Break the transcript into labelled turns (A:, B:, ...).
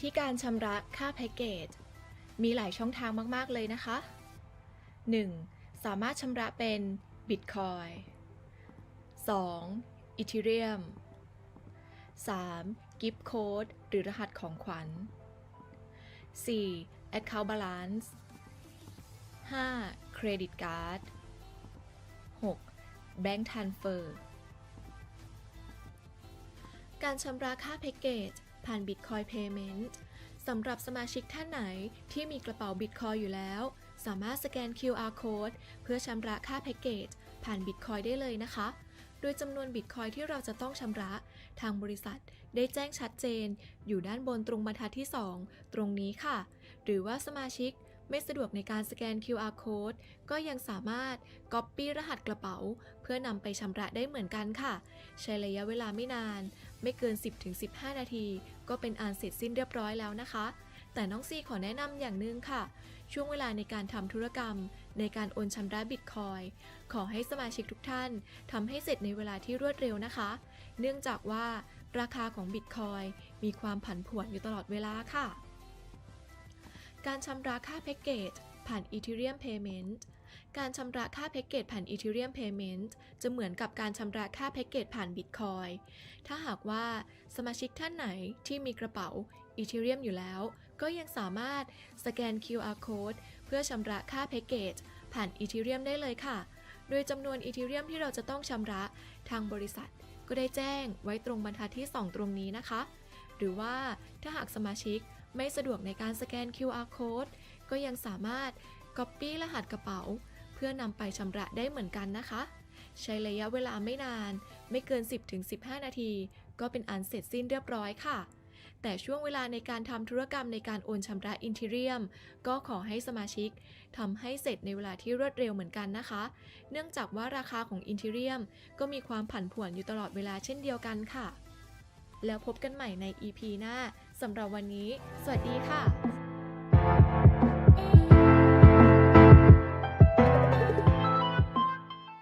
A: วิธีการชำระค่าแพ็กเกจ มีหลายช่องทางมาก ๆ เลยนะคะ 1. สามารถชำระเป็น Bitcoin 2. Ethereum 3. Gift Code หรือรหัสของขวัญ 4. Account Balance 5. Credit Card 6. Bank Transfer การชำระค่าแพ็กเกจ ผ่าน Bitcoin Payment สำหรับสมาชิกท่านไหนที่มีกระเป๋า Bitcoin อยู่แล้ว สามารถสแกน QR Code เพื่อชำระค่าแพ็กเกจ ผ่าน Bitcoin ได้เลยนะคะ โดยจำนวน Bitcoin ที่เราจะต้องชำระ ทางบริษัทได้แจ้งชัดเจน อยู่ด้านบนตรงบรรทัดที่ 2 ตรงนี้ค่ะ หรือว่าสมาชิก ไม่สะดวกในการสแกน QR Code ก็ยังสามารถ Copy รหัสกระเป๋า เพื่อนำไปชำระได้เหมือนกันค่ะ ใช้ระยะเวลาไม่นาน ไม่เกิน 10-15 นาที ก็เป็นอันเสร็จสิ้นเรียบร้อยแล้วนะคะ แต่น้องซีขอแนะนำอย่างหนึ่งค่ะ ช่วงเวลาในการทำธุรกรรม ในการโอนชำระบิตคอยขอให้สมาชิกทุกท่านทำให้เสร็จในเวลาที่รวดเร็วนะคะ เนื่องจากว่าราคาของบิตคอยมีความผันผวนอยู่ตลอดเวลาค่ะ การชำระค่าแพ็กเกจผ่าน Ethereum Payment การชำระค่าแพ็กเกจผ่าน Ethereum Payment จะเหมือนกับการชำระค่าแพ็กเกจผ่าน Bitcoin ถ้าหากว่าสมาชิกท่านไหนที่มีกระเป๋า Ethereum อยู่แล้ว ก็ยังสามารถสแกน QR Code เพื่อชำระค่าแพ็กเกจผ่าน Ethereum ได้เลยค่ะ โดยจำนวน Ethereum ที่เราจะต้องชำระทางบริษัท ก็ได้แจ้งไว้ตรงบรรทัดที่ 2 ตรงนี้นะคะ หรือว่าถ้าหากสมาชิก ไม่สะดวกในการสแกน QR Code ก็ยังสามารถ Copy รหัสกระเป๋า เพื่อนำไปชำระได้เหมือนกันนะคะ ใช้ระยะเวลาไม่นาน ไม่เกิน 10-15 นาที ก็เป็นอันเสร็จสิ้นเรียบร้อยค่ะ แต่ช่วงเวลาในการทำธุรกรรมในการโอนชำระอินทิเรียม ก็ขอให้สมาชิกทำให้เสร็จในเวลาที่รวดเร็วเหมือนกันนะคะ เนื่องจากว่าราคาของอินทิเรียม ก็มีความผันผวนอยู่ตลอดเวลาเช่นเดียวกันค่ะ แล้วพบกันใหม่ใน EP หน้าสำหรับวันนี้ สวัสดีค่ะ